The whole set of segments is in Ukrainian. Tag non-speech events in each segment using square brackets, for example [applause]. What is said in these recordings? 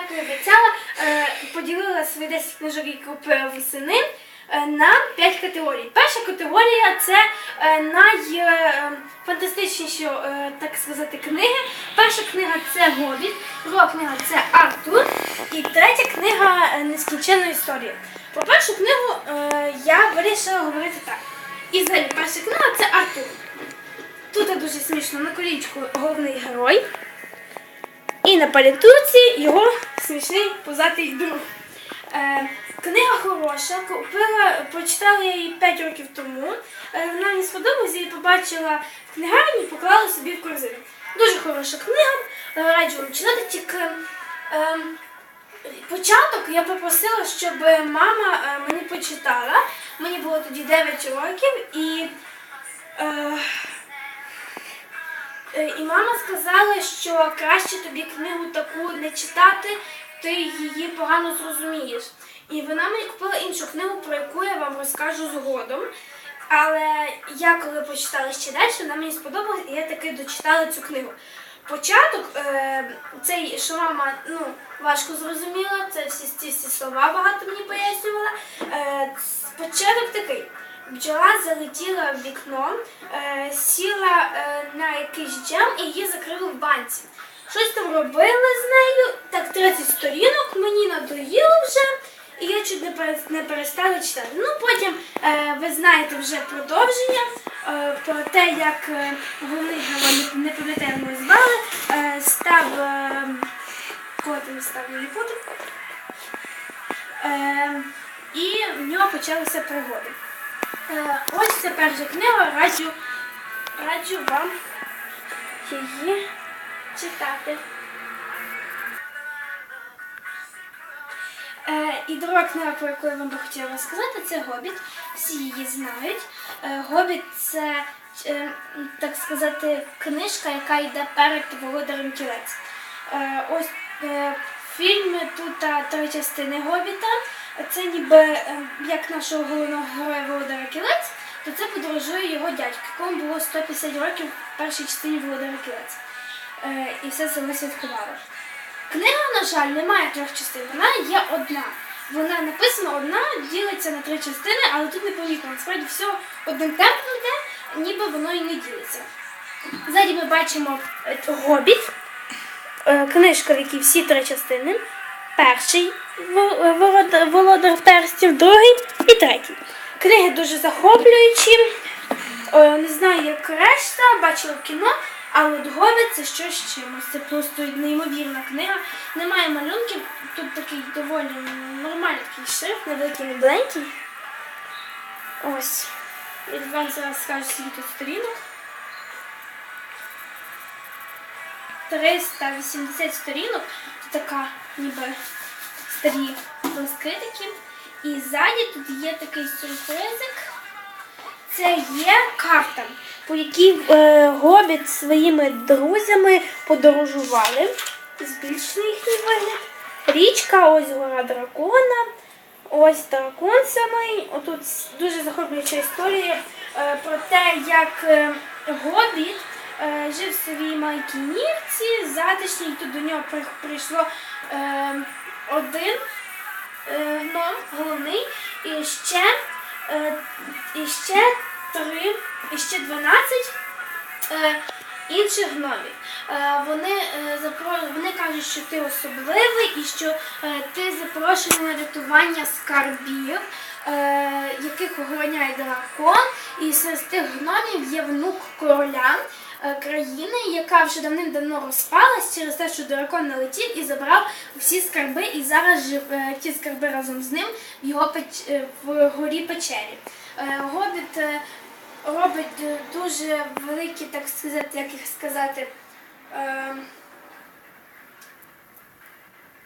як і обіцяла, е, поділила свої 10 книжок, які купила восени, е, на 5 категорій. Перша категорія це е, найфантастичніші, так сказати, книги. Перша книга це Гобіт, друга книга це Артур, і третя книга Нескінченна історія. Про першу книгу я вирішила говорити так. І взагалі, перша книга це Артур. Тут дуже смішно на колічку головний герой. І на палітурці його смішний позатий друг. Е, книга хороша, купила, прочитала її 5 років тому. Е, вона мені сподобалася, її побачила в книгарні і поклала собі в корзину. Дуже хороша книга, раджу вам читати, тільки е, початок я попросила, щоб мама е, мені почитала. Мені було тоді 9 років і. Е, І мама сказала, що краще тобі книгу таку не читати, ти її погано зрозумієш. І вона мені купила іншу книгу, про яку я вам розкажу згодом. Але я коли почитала ще далі, вона мені сподобалась, і я таки дочитала цю книгу. Початок, е, цей, що мама ну, важко зрозуміла, це всі ці всі слова багато мені пояснювала. Е, початок такий. Бджола залетіла в вікно, е, сіла е, на якийсь джем і її закрили в банці. Щось там робили з нею, так 30 сторінок, мені надоїло вже, і я чуть не, перес- не перестала читати. Ну, потім е, ви знаєте вже продовження про те, як головний герой, не- пам'ятаю, як звали, став. Кого там став. Е, і в нього почалися пригоди. Е, ось це перша книга, раджу, раджу вам її читати. Е, і друга книга, про яку я вам би хотіла розказати, це Гобіт. Всі її знають. Е, Гобіт це, так сказати, книжка, яка йде перед Володарем Кілець. Ось е, тут три частини Гобіта. Це ніби е, як нашого головного героя Володара Кілець, то це подорожує його дядько, якому було 150 років в першій частині Володара Кілець. Е, і все це ми святкували. Книга, на жаль, не має трьох частин, вона є одна. Вона написана одна, ділиться на три частини, але тут не помітно. Насправді все одним темпом йде, ніби воно і не ділиться. Ззаді ми бачимо е, Гобіт, книжка, в якій всі три частини. Перший володар, перстів, другий і третій. Книги дуже захоплюючі. Не знаю, як решта, бачила в кіно, але Гобіт це щось з чимось. Це просто неймовірна книга. Немає малюнків, тут такий доволі нормальний такий шрифт, невеликий, не. Ось. Я вам зараз скажу, скільки сторінок. 380 сторінок. Така ніби старі розкритики. І ззаді тут є такий сюрпризик. Це є карта, по якій е, Гобіт своїми друзями подорожували. Збільшили їхній вигляд. Річка, ось гора дракона. Ось дракон самий. Отут дуже захоплююча історія е, про те, як е, Гобіт жив в своїй маленькій нірці, затишній, тут до нього прийшло е, один е, гном, головний, і ще, е, і ще три, і ще 12 е, інших гномів. Е, вони, е, вони кажуть, що ти особливий і що е, ти запрошений на рятування скарбів, е, яких охороняє дракон. І серед тих гномів є внук короля е, країни, яка вже давним-давно розпалась через те, що дракон налетів і забрав всі скарби, і зараз жив е, ті скарби разом з ним в його е, в горі печері. Е, Гобіт е, робить е, дуже великі, так сказати, як їх сказати. е,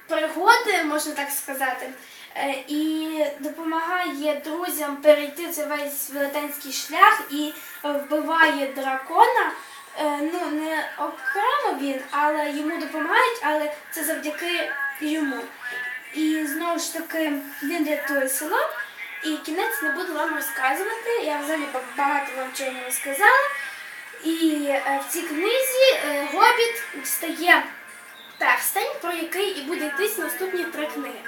Пригоди, можна так сказати, Е, і допомагає друзям перейти цей весь велетенський шлях і е, вбиває дракона. Е, Ну, не окремо він, але йому допомагають, але це завдяки йому. І знову ж таки він рятує село. І кінець не буду вам розказувати. Я взагалі багато вам чого не розказала. І е, в цій книзі е, Гобіт стає перстень, про який і буде йтись наступні три книги.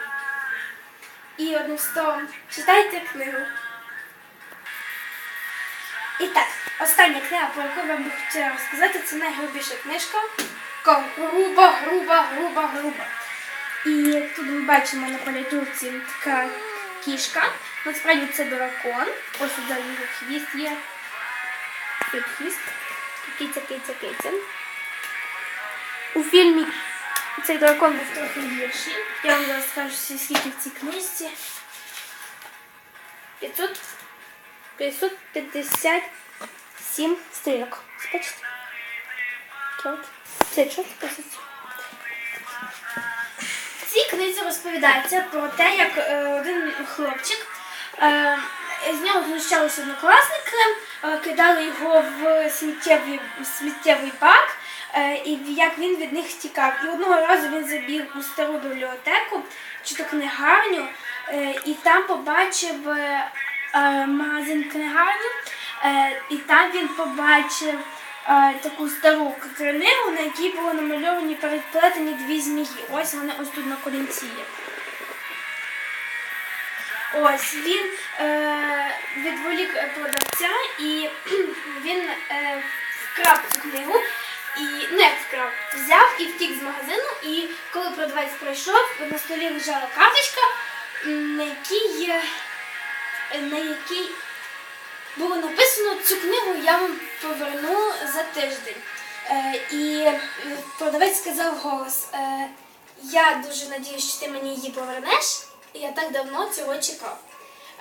І одним словом, читайте книгу. І так, остання книга, про яку я би хотіла розказати, це найгрубіша книжка. Груба, груба, груба, груба. І тут ми бачимо на політурці така кішка. Насправді це дракон. Ось тут його хвіст є. Тут хвіст. Киця, киця, киця. У фільмі цей дракон був трохи гірший. Я вам зараз скажу, скільки в цій книжці. 500, 557 стрілок. Бачите? Цій книзі розповідається про те, як е, один хлопчик е, з нього знущалися однокласники, е, кидали його в сміттєвий, сміттєвий бак, і як він від них тікав. І одного разу він забіг у стару бібліотеку чи то книгарню, і там побачив магазин книгарню, е, і там він побачив е, таку стару книгу, на якій були намальовані переплетені дві змії. Ось вони ось тут на колінці є. Ось він е, відволік е, продавця і [clears throat] він е, вкрав цю книгу. І не вкрав, взяв і втік з магазину. І коли продавець прийшов, на столі лежала карточка, на якій, е, на якій було написано цю книгу я вам поверну за тиждень. Е, і е, продавець сказав голос: е, Я дуже надіюсь, що ти мені її повернеш. Я так давно цього чекав.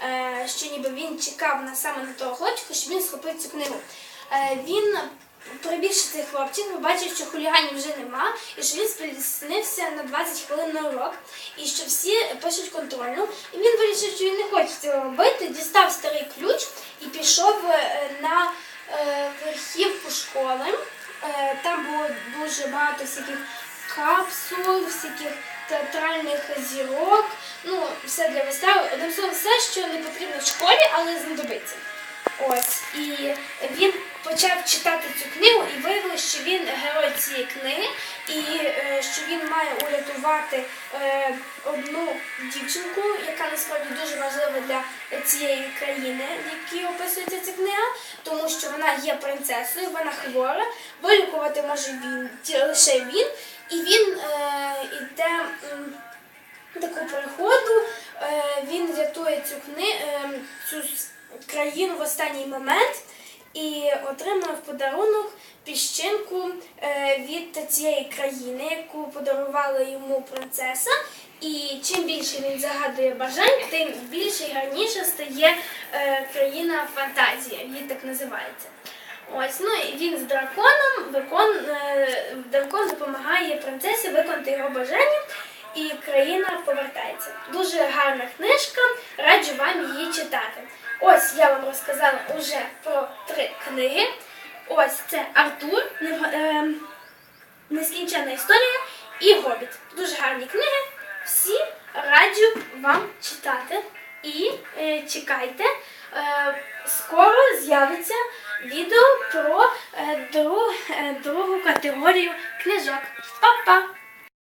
Е, що ніби він чекав на саме на того хлопчика, щоб він схопив цю книгу. Е, він прибігши цей хлопчик, побачив, що хуліганів вже нема, і що він спізнився на 20 хвилин на урок, і що всі пишуть контрольну. І він вирішив, що він не хоче цього робити, дістав старий ключ і пішов е, на е, верхівку школи. Е, Там було дуже багато всяких капсул, всяких театральних зірок, ну, все для вистави. Одним словом, все, що не потрібно в школі, але знадобиться. Ось. І він почав читати цю книгу і виявилося, що він герой цієї книги, і е, що він має урятувати е, одну дівчинку, яка насправді дуже важлива для цієї країни, в якій описується ця книга, тому що вона є принцесою, вона хвора, вилікувати може він лише він, і він е, іде. таку переходу. Він рятує цю кни... е, цю країну в останній момент і отримав подарунок піщинку е, від цієї країни, яку подарувала йому принцеса. І чим більше він загадує бажань, тим більше і гарніше стає е, країна фантазія. Її так називається. Ось, ну і він з драконом, викон, е, дракон допомагає принцесі виконати його бажання, і країна повертається. Дуже гарна книжка, раджу вам її читати. Ось я вам розказала уже про три книги. Ось це Артур, е, Нескінченна історія і Гобіт. Дуже гарні книги. Всі раджу вам читати і е, чекайте. Е, скоро з'явиться відео про е, друг, е, другу категорію книжок. Па-па!